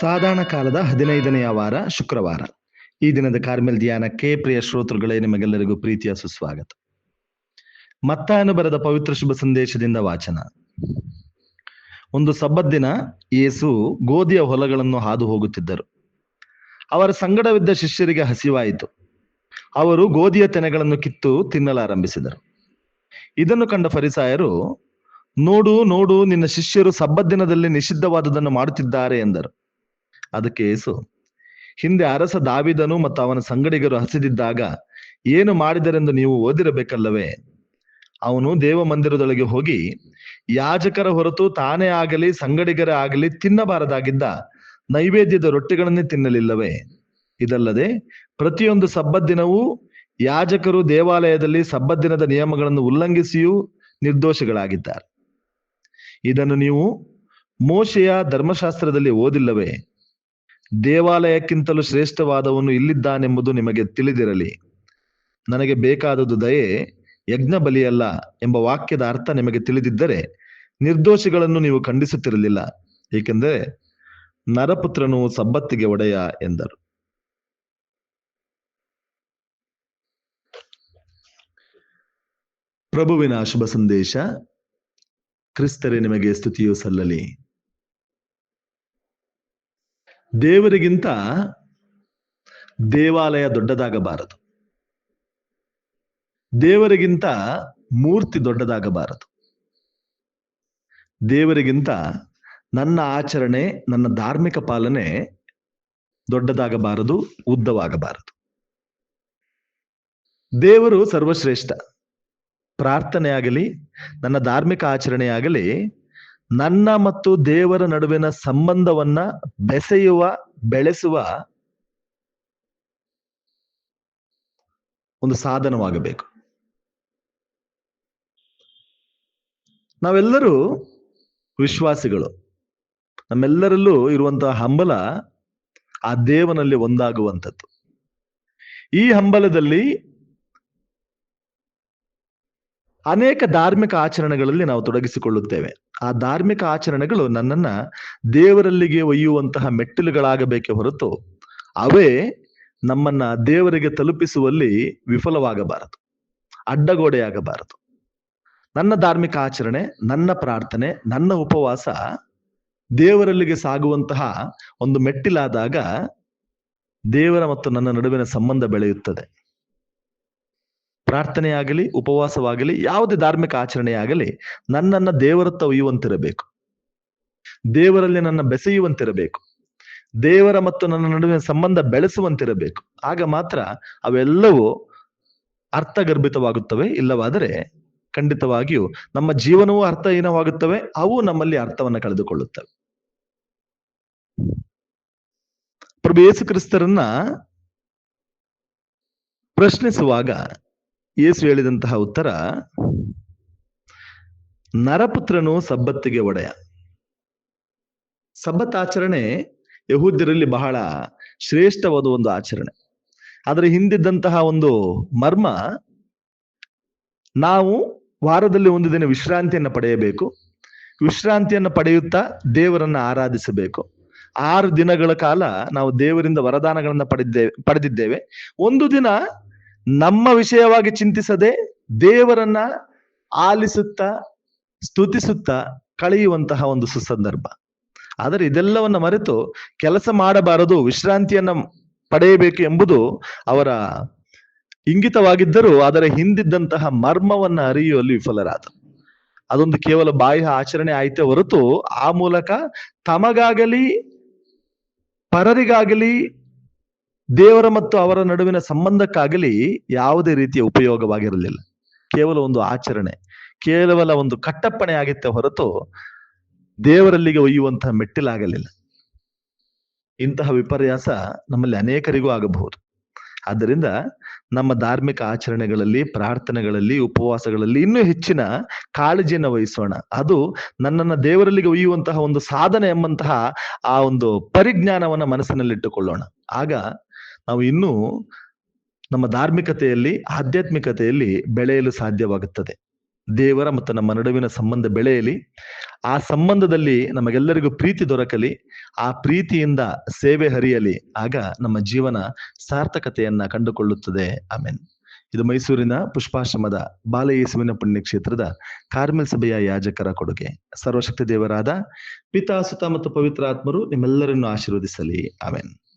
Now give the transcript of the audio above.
ಸಾಧಾರಣ ಕಾಲದ ಹದಿನೈದನೆಯ ವಾರ, ಶುಕ್ರವಾರ. ಈ ದಿನದ ಕಾರ್ಮೆಲ್ ಧ್ಯಾನಕ್ಕೆ ಪ್ರಿಯ ಶ್ರೋತೃಗಳೇ, ನಿಮಗೆಲ್ಲರಿಗೂ ಪ್ರೀತಿಯ ಸುಸ್ವಾಗತ. ಮತ್ತಾಯನು ಬರೆದ ಪವಿತ್ರ ಶುಭ ಸಂದೇಶದಿಂದ ವಾಚನ. ಒಂದು ಸಬ್ಬತ್ ದಿನ ಯೇಸು ಗೋಧಿಯ ಹೊಲಗಳನ್ನು ಹಾದು ಹೋಗುತ್ತಿದ್ದರು. ಅವರ ಸಂಗಡವಿದ್ದ ಶಿಷ್ಯರಿಗೆ ಹಸಿವಾಯಿತು. ಅವರು ಗೋಧಿಯ ತೆನೆಗಳನ್ನು ಕಿತ್ತು ತಿನ್ನಲಾರಂಭಿಸಿದರು. ಇದನ್ನು ಕಂಡ ಫರಿಸಾಯರು, ನೋಡು ನೋಡು, ನಿನ್ನ ಶಿಷ್ಯರು ಸಬ್ಬತ್ ದಿನದಲ್ಲಿ ನಿಷಿದ್ಧವಾದುದನ್ನು ಮಾಡುತ್ತಿದ್ದಾರೆ ಎಂದರು. ಅದಕ್ಕೆ ಏಸು, ಹಿಂದೆ ಅರಸ ದಾವಿದನು ಮತ್ತು ಅವನ ಸಂಗಡಿಗರು ಹಸಿದಿದ್ದಾಗ ಏನು ಮಾಡಿದರೆಂದು ನೀವು ಓದಿರಬೇಕಲ್ಲವೇ? ಅವನು ದೇವ ಮಂದಿರದೊಳಗೆ ಹೋಗಿ ಯಾಜಕರ ಹೊರತು ತಾನೇ ಆಗಲಿ, ಸಂಗಡಿಗರೇ ಆಗಲಿ ತಿನ್ನಬಾರದಾಗಿದ್ದ ನೈವೇದ್ಯದ ರೊಟ್ಟಿಗಳನ್ನೇ ತಿನ್ನಲಿಲ್ಲವೇ? ಇದಲ್ಲದೆ ಪ್ರತಿಯೊಂದು ಸಬ್ಬತ್ ದಿನವೂ ಯಾಜಕರು ದೇವಾಲಯದಲ್ಲಿ ಸಬ್ಬತ್ ದಿನದ ನಿಯಮಗಳನ್ನು ಉಲ್ಲಂಘಿಸಿಯೂ ನಿರ್ದೋಷಿಗಳಾಗಿದ್ದಾರೆ. ಇದನ್ನು ನೀವು ಮೋಶೆಯ ಧರ್ಮಶಾಸ್ತ್ರದಲ್ಲಿ ಓದಿಲ್ಲವೇ? ದೇವಾಲಯಕ್ಕಿಂತಲೂ ಶ್ರೇಷ್ಠವಾದವನು ಇಲ್ಲಿದ್ದಾನೆಂಬುದು ನಿಮಗೆ ತಿಳಿದಿರಲಿ. ನನಗೆ ಬೇಕಾದದು ದಯೆ, ಯಜ್ಞ ಬಲಿಯಲ್ಲ ಎಂಬ ವಾಕ್ಯದ ಅರ್ಥ ನಿಮಗೆ ತಿಳಿದಿದ್ದರೆ ನಿರ್ದೋಷಿಗಳನ್ನು ನೀವು ಖಂಡಿಸುತ್ತಿರಲಿಲ್ಲ. ಏಕೆಂದರೆ ನರಪುತ್ರನು ಸಬ್ಬತ್ತಿಗೆ ಒಡೆಯ ಎಂದರು. ಪ್ರಭುವಿನ ಶುಭ ಸಂದೇಶ, ಕ್ರಿಸ್ತರೇ ನಿಮಗೆ ಸ್ತುತಿಯು ಸಲ್ಲಲಿ. ದೇವರಿಗಿಂತ ದೇವಾಲಯ ದೊಡ್ಡದಾಗಬಾರದು. ದೇವರಿಗಿಂತ ಮೂರ್ತಿ ದೊಡ್ಡದಾಗಬಾರದು. ದೇವರಿಗಿಂತ ನನ್ನ ಆಚರಣೆ, ನನ್ನ ಧಾರ್ಮಿಕ ಪಾಲನೆ ದೊಡ್ಡದಾಗಬಾರದು, ಉದ್ದವಾಗಬಾರದು. ದೇವರು ಸರ್ವಶ್ರೇಷ್ಠ. ಪ್ರಾರ್ಥನೆ ಆಗಲಿ ನನ್ನ ಧಾರ್ಮಿಕ ಆಚರಣೆಯಾಗಲಿ ನನ್ನ ಮತ್ತು ದೇವರ ನಡುವಿನ ಸಂಬಂಧವನ್ನ ಬೆಸೆಯುವ, ಬೆಳೆಸುವ ಒಂದು ಸಾಧನವಾಗಬೇಕು. ನಾವೆಲ್ಲರೂ ವಿಶ್ವಾಸಿಗಳು. ನಮ್ಮೆಲ್ಲರಲ್ಲೂ ಇರುವಂತಹ ಹಂಬಲ ಆ ದೇವನಲ್ಲಿ ಒಂದಾಗುವಂಥದ್ದು. ಈ ಹಂಬಲದಲ್ಲಿ ಅನೇಕ ಧಾರ್ಮಿಕ ಆಚರಣೆಗಳಲ್ಲಿ ನಾವು ತೊಡಗಿಸಿಕೊಳ್ಳುತ್ತೇವೆ. ಆ ಧಾರ್ಮಿಕ ಆಚರಣೆಗಳು ನನ್ನನ್ನ ದೇವರಲ್ಲಿಗೆ ಒಯ್ಯುವಂತಹ ಮೆಟ್ಟಿಲುಗಳಾಗಬೇಕೆ ಹೊರತು ಅವೇ ನಮ್ಮನ್ನ ದೇವರಿಗೆ ತಲುಪಿಸುವಲ್ಲಿ ವಿಫಲವಾಗಬಾರದು, ಅಡ್ಡಗೋಡೆಯಾಗಬಾರದು. ನನ್ನ ಧಾರ್ಮಿಕ ಆಚರಣೆ, ನನ್ನ ಪ್ರಾರ್ಥನೆ, ನನ್ನ ಉಪವಾಸ ದೇವರಲ್ಲಿಗೆ ಸಾಗುವಂತಹ ಒಂದು ಮೆಟ್ಟಿಲಾದಾಗ ದೇವರ ಮತ್ತು ನನ್ನ ನಡುವಿನ ಸಂಬಂಧ ಬೆಳೆಯುತ್ತದೆ. ಪ್ರಾರ್ಥನೆಯಾಗಲಿ, ಉಪವಾಸವಾಗಲಿ, ಯಾವುದೇ ಧಾರ್ಮಿಕ ಆಚರಣೆಯಾಗಲಿ ನನ್ನನ್ನ ದೇವರತ್ತ ಒಯ್ಯುವಂತಿರಬೇಕು. ದೇವರಲ್ಲಿ ನನ್ನ ಬೆಸೆಯುವಂತಿರಬೇಕು. ದೇವರ ಮತ್ತು ನನ್ನ ನಡುವಿನ ಸಂಬಂಧ ಬೆಳೆಸುವಂತಿರಬೇಕು. ಆಗ ಮಾತ್ರ ಅವೆಲ್ಲವೂ ಅರ್ಥಗರ್ಭಿತವಾಗುತ್ತವೆ. ಇಲ್ಲವಾದರೆ ಖಂಡಿತವಾಗಿಯೂ ನಮ್ಮ ಜೀವನವೂ ಅರ್ಥಹೀನವಾಗುತ್ತವೆ. ಅವು ನಮ್ಮಲ್ಲಿ ಅರ್ಥವನ್ನು ಕಳೆದುಕೊಳ್ಳುತ್ತವೆ. ಪ್ರಭು ಯೇಸು ಕ್ರಿಸ್ತರನ್ನ ಪ್ರಶ್ನಿಸುವಾಗ ಯೇಸು ಹೇಳಿದಂತಹ ಉತ್ತರ, ನರಪುತ್ರನು ಸಬ್ಬತ್ತಿಗೆ ಒಡೆಯ. ಸಬ್ಬತ್ ಆಚರಣೆ ಯಹೂದ್ಯರಲ್ಲಿ ಬಹಳ ಶ್ರೇಷ್ಠವಾದ ಒಂದು ಆಚರಣೆ. ಆದರೆ ಹಿಂದಿದ್ದಂತಹ ಒಂದು ಮರ್ಮ, ನಾವು ವಾರದಲ್ಲಿ ಒಂದು ದಿನ ವಿಶ್ರಾಂತಿಯನ್ನು ಪಡೆಯಬೇಕು. ವಿಶ್ರಾಂತಿಯನ್ನು ಪಡೆಯುತ್ತಾ ದೇವರನ್ನ ಆರಾಧಿಸಬೇಕು. ಆರು ದಿನಗಳ ಕಾಲ ನಾವು ದೇವರಿಂದ ವರದಾನಗಳನ್ನ ಪಡೆದಿದ್ದೇವೆ ಪಡೆದಿದ್ದೇವೆ. ಒಂದು ದಿನ ನಮ್ಮ ವಿಷಯವಾಗಿ ಚಿಂತಿಸದೆ ದೇವರನ್ನ ಆಲಿಸುತ್ತಾ, ಸ್ತುತಿಸುತ್ತಾ ಕಳೆಯುವಂತಹ ಒಂದು ಸುಸಂದರ್ಭ. ಆದರೆ ಇದೆಲ್ಲವನ್ನ ಮರೆತು ಕೆಲಸ ಮಾಡಬಾರದು, ವಿಶ್ರಾಂತಿಯನ್ನ ಪಡೆಯಬೇಕು ಎಂಬುದು ಅವರ ಇಂಗಿತವಾಗಿದ್ದರೂ ಅದರ ಹಿಂದಿದ್ದಂತಹ ಮರ್ಮವನ್ನ ಅರಿಯುವಲ್ಲಿ ವಿಫಲರಾದರು. ಅದೊಂದು ಕೇವಲ ಬಾಹ್ಯ ಆಚರಣೆ ಆಯ್ತೇ ಹೊರತು ಆ ಮೂಲಕ ತಮಗಾಗಲಿ, ಪರರಿಗಾಗಲಿ ದೇವರ ಮತ್ತು ಅವರ ನಡುವಿನ ಸಂಬಂಧಕ್ಕಾಗಲಿ ಯಾವುದೇ ರೀತಿಯ ಉಪಯೋಗವಾಗಿರಲಿಲ್ಲ. ಕೇವಲ ಒಂದು ಆಚರಣೆ, ಕೇವಲ ಒಂದು ಕಟ್ಟಪ್ಪಣೆ ಆಗಿತ್ತೆ ಹೊರತು ದೇವರಲ್ಲಿಗೆ ಒಯ್ಯುವಂತಹ ಮೆಟ್ಟಿಲಾಗಲಿಲ್ಲ. ಇಂತಹ ವಿಪರ್ಯಾಸ ನಮ್ಮಲ್ಲಿ ಅನೇಕರಿಗೂ ಆಗಬಹುದು. ಆದ್ದರಿಂದ ನಮ್ಮ ಧಾರ್ಮಿಕ ಆಚರಣೆಗಳಲ್ಲಿ, ಪ್ರಾರ್ಥನೆಗಳಲ್ಲಿ, ಉಪವಾಸಗಳಲ್ಲಿ ಇನ್ನೂ ಹೆಚ್ಚಿನ ಕಾಳಜಿಯನ್ನು ವಹಿಸೋಣ. ಅದು ನನ್ನನ್ನು ದೇವರಲ್ಲಿಗೆ ಒಯ್ಯುವಂತಹ ಒಂದು ಸಾಧನೆ ಎಂಬಂತಹ ಆ ಒಂದು ಪರಿಜ್ಞಾನವನ್ನು ಮನಸ್ಸಿನಲ್ಲಿಟ್ಟುಕೊಳ್ಳೋಣ. ಆಗ ನಾವು ಇನ್ನೂ ನಮ್ಮ ಧಾರ್ಮಿಕತೆಯಲ್ಲಿ, ಆಧ್ಯಾತ್ಮಿಕತೆಯಲ್ಲಿ ಬೆಳೆಯಲು ಸಾಧ್ಯವಾಗುತ್ತದೆ. ದೇವರ ಮತ್ತು ನಮ್ಮ ನಡುವಿನ ಸಂಬಂಧ ಬೆಳೆಯಲಿ, ಆ ಸಂಬಂಧದಲ್ಲಿ ನಮಗೆಲ್ಲರಿಗೂ ಪ್ರೀತಿ ದೊರಕಲಿ, ಆ ಪ್ರೀತಿಯಿಂದ ಸೇವೆ ಹರಿಯಲಿ, ಆಗ ನಮ್ಮ ಜೀವನ ಸಾರ್ಥಕತೆಯನ್ನ ಕಂಡುಕೊಳ್ಳುತ್ತದೆ. ಆಮೇನ್. ಇದು ಮೈಸೂರಿನ ಪುಷ್ಪಾಶ್ರಮದ ಬಾಲಯೇಸುವಿನ ಪುಣ್ಯಕ್ಷೇತ್ರದ ಕಾರ್ಮೆಲ್ ಸಭೆಯ ಯಾಜಕರ ಕೊಡುಗೆ. ಸರ್ವಶಕ್ತಿ ದೇವರಾದ ಪಿತಾಸುತ ಮತ್ತು ಪವಿತ್ರ ಆತ್ಮರು ನಿಮ್ಮೆಲ್ಲರನ್ನು ಆಶೀರ್ವದಿಸಲಿ. ಆಮೇನ್.